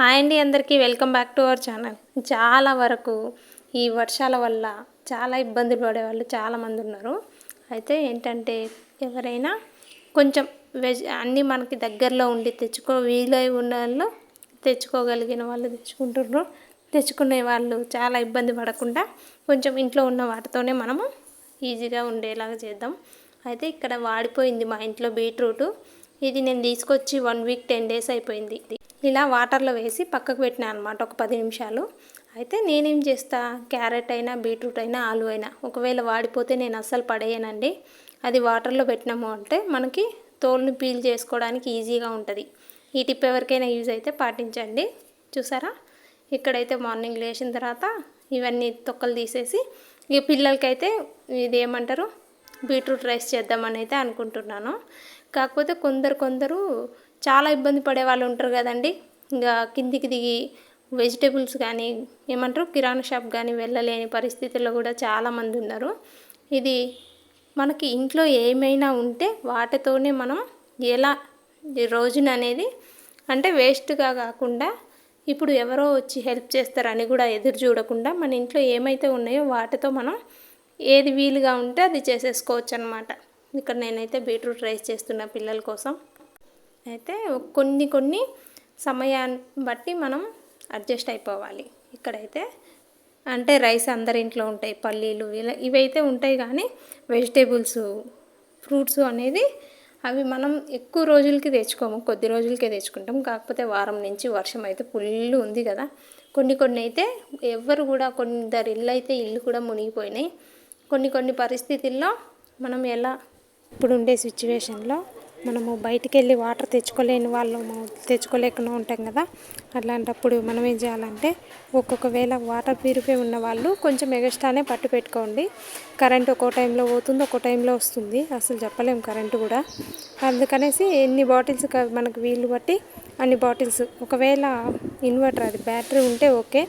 Hi అండి అందరికీ welcome back to our channel. చాలా వరకు ఈ వర్షాల వల్ల చాలా ఇబ్బందులు పడేవాళ్ళు చాలామంది ఉన్నారు. అయితే ఏంటంటే ఎవరైనా కొంచెం వెజ్ అన్నీ మనకి దగ్గరలో ఉండి తెచ్చుకో వీలై ఉన్న వాళ్ళు తెచ్చుకోగలిగిన వాళ్ళు తెచ్చుకుంటున్నారు. తెచ్చుకునే వాళ్ళు చాలా ఇబ్బంది పడకుండా కొంచెం ఇంట్లో ఉన్న వాటితోనే మనము ఈజీగా ఉండేలాగా చేద్దాం. అయితే ఇక్కడ వాడిపోయింది మా ఇంట్లో బీట్రూటు. ఇది నేను తీసుకొచ్చి వన్ వీక్ టెన్ డేస్ అయిపోయింది. ఇలా వాటర్లో వేసి పక్కకు పెట్టినా అనమాట ఒక పది నిమిషాలు. అయితే నేనేం చేస్తా? క్యారెట్ అయినా బీట్రూట్ అయినా ఆలు అయినా. ఒకవేళ వాడిపోతే నేను అస్సలు పడేయనండి. అది వాటర్లో పెట్టినాము అంటే మనకి తోలుని పీల్ చేసుకోవడానికి ఈజీగా ఉంటుంది. ఈ టిప్ ఎవరికైనా యూజ్ అయితే పాటించండి. చూసారా? ఇక్కడైతే మార్నింగ్ లేచిన తర్వాత ఇవన్నీ తొక్కలు తీసేసి ఇక పిల్లలకైతే ఇది ఏమంటారు బీట్రూట్ రైస్ చేద్దామని అయితే అనుకుంటున్నాను. కాకపోతే కొందరు కొందరు చాలా ఇబ్బంది పడే వాళ్ళు ఉంటారు కదండి. ఇంకా కిందికి దిగి వెజిటేబుల్స్ కానీ ఏమంటారు కిరాణా షాప్ కానీ వెళ్ళలేని పరిస్థితుల్లో కూడా చాలామంది ఉన్నారు. ఇది మనకి ఇంట్లో ఏమైనా ఉంటే వాటితోనే మనం ఎలా రోజున అనేది అంటే వేస్ట్గా కాకుండా ఇప్పుడు ఎవరో వచ్చి హెల్ప్ చేస్తారని కూడా ఎదురు చూడకుండా మన ఇంట్లో ఏమైతే ఉన్నాయో వాటితో మనం ఏది వీలుగా ఉంటే అది చేసేసుకోవచ్చు అనమాట ఇక్కడ నేనైతే బీట్రూట్ రైస్ చేస్తున్నా పిల్లల కోసం. అయితే కొన్ని కొన్ని సమయాన్ని బట్టి మనం అడ్జస్ట్ అయిపోవాలి. ఇక్కడైతే అంటే రైస్ అందరి ఇంట్లో ఉంటాయి పల్లీలు ఇలా ఇవైతే ఉంటాయి కానీ వెజిటేబుల్స్ ఫ్రూట్స్ అనేది అవి మనం ఎక్కువ రోజులకి తెచ్చుకోము కొద్ది రోజులకే తెచ్చుకుంటాం. కాకపోతే వారం నుంచి వర్షం అయితే ఫుల్ ఉంది కదా. కొన్ని కొన్ని అయితే ఎవరు కూడా కొందరు ఇల్లు అయితే ఇల్లు కూడా మునిగిపోయినాయి. కొన్ని కొన్ని పరిస్థితుల్లో మనం ఎలా ఇప్పుడు ఉండే సిచ్యువేషన్లో మనము బయటికి వెళ్ళి వాటర్ తెచ్చుకోలేని వాళ్ళము తెచ్చుకోలేకుండా ఉంటాం కదా. అట్లాంటప్పుడు మనం ఏం చేయాలంటే ఒక్కొక్క వేళ వాటర్ ప్యూరిఫై ఉన్న వాళ్ళు కొంచెం ఎగస్ట్రానే పట్టు పెట్టుకోండి. కరెంట్ ఒక్కో టైంలో పోతుంది ఒక్కో టైంలో వస్తుంది. అసలు చెప్పలేము కరెంటు కూడా. అందుకనేసి ఎన్ని బాటిల్స్ మనకు వీలు బట్టి అన్ని బాటిల్స్. ఒకవేళ ఇన్వర్టర్ అది బ్యాటరీ ఉంటే ఓకే.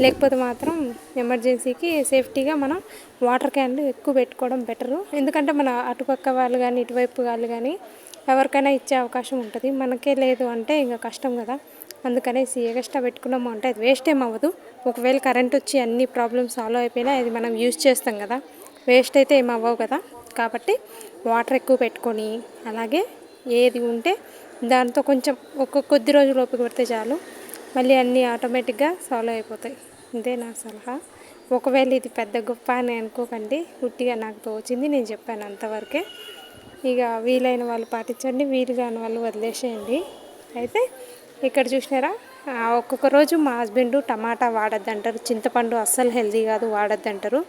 లేకపోతే మాత్రం ఎమర్జెన్సీకి సేఫ్టీగా మనం వాటర్ క్యాన్లు ఎక్కువ పెట్టుకోవడం బెటరు. ఎందుకంటే మన అటుపక్క వాళ్ళు కానీ ఇటువైపు వాళ్ళు కానీ ఎవరికైనా ఇచ్చే అవకాశం ఉంటుంది. మనకే లేదు అంటే ఇంకా కష్టం కదా. అందుకనేసి ఎక్స్ట్రా పెట్టుకున్నాము అంటే అది వేస్ట్ ఏం అవ్వదు. ఒకవేళ కరెంట్ వచ్చి అన్ని ప్రాబ్లమ్స్ సాల్వ్ అయిపోయినా అది మనం యూజ్ చేస్తాం కదా. వేస్ట్ అయితే ఏం అవ్వవు కదా. కాబట్టి వాటర్ ఎక్కువ పెట్టుకొని అలాగే ఏది ఉంటే దాంతో కొంచెం ఒక్క కొద్ది రోజులు ఓపిక పడితే చాలు. మళ్ళీ అన్నీ ఆటోమేటిక్గా సాల్వ్ అయిపోతాయి. ఇదే నా సలహా. ఒకవేళ ఇది పెద్ద గొప్ప అని అనుకోకండి. గుట్టిగా నాకు తోచింది నేను చెప్పాను అంతవరకే. ఇక వీలైన వాళ్ళు పాటించండి వీలు కాని వాళ్ళు వదిలేసేయండి. అయితే ఇక్కడ చూసినారా? ఒక్కొక్క రోజు మా హస్బెండ్ టమాటా వాడద్దంటారు. చింతపండు అస్సలు హెల్దీ కాదు వాడద్దంటారు.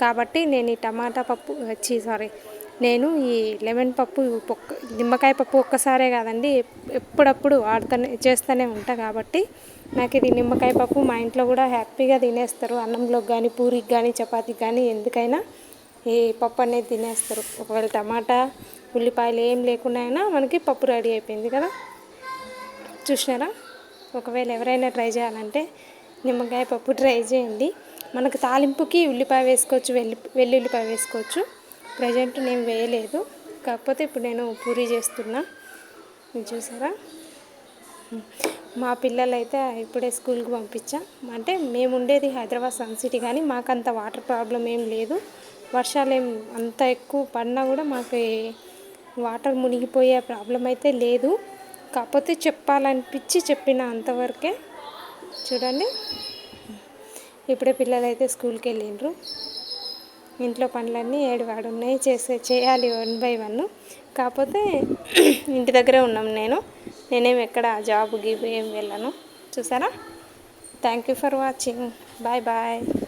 కాబట్టి నేను ఈ టమాటా పప్పు వచ్చి సారీ నేను ఈ లెమన్ పప్పు నిమ్మకాయ పప్పు ఒక్కసారే కాదండి ఎప్పుడప్పుడు వాడుతూనే చేస్తూనే ఉంటా కాబట్టి నాకు ఇది నిమ్మకాయ పప్పు మా ఇంట్లో కూడా హ్యాపీగా తినేస్తారు. అన్నంలోకి కానీ పూరికి కానీ చపాతీకి కానీ ఎందుకైనా ఈ పప్పు అనేది తినేస్తారు. ఒకవేళ టమాటా ఉల్లిపాయలు ఏం లేకుండా అయినా మనకి పప్పు రెడీ అయిపోయింది కదా. చూసినారా? ఒకవేళ ఎవరైనా ట్రై చేయాలంటే నిమ్మకాయ పప్పు ట్రై చేయండి. మనకు తాలింపుకి ఉల్లిపాయ వేసుకోవచ్చు వెల్లి వెల్లుల్లిపాయ వేసుకోవచ్చు. ప్రజెంట్ నేను వేయలేదు. కాకపోతే ఇప్పుడు నేను పూరి చేస్తున్నా. చూసారా? మా పిల్లలైతే ఇప్పుడే స్కూల్కి పంపించా. అంటే మేము ఉండేది హైదరాబాద్ సన్ సిటీ కానీ మాకు అంత వాటర్ ప్రాబ్లం ఏం లేదు. వర్షాలు ఏం అంత ఎక్కువ పడినా కూడా మాకు వాటర్ మునిగిపోయే ప్రాబ్లం అయితే లేదు. కాకపోతే చెప్పాలనిపించి చెప్పిన అంతవరకే చూడండి. ఇప్పుడే పిల్లలైతే స్కూల్కి వెళ్ళిండ్రు. ఇంట్లో పనులన్నీ ఏడు వాడు ఉన్నాయి చేసే చేయాలి వన్ బై వన్. కాకపోతే ఇంటి దగ్గరే ఉన్నాం నేను. నేనేం ఎక్కడ జాబ్ గీబు ఏం వెళ్ళను. చూసారా? Thank you for watching. Bye bye.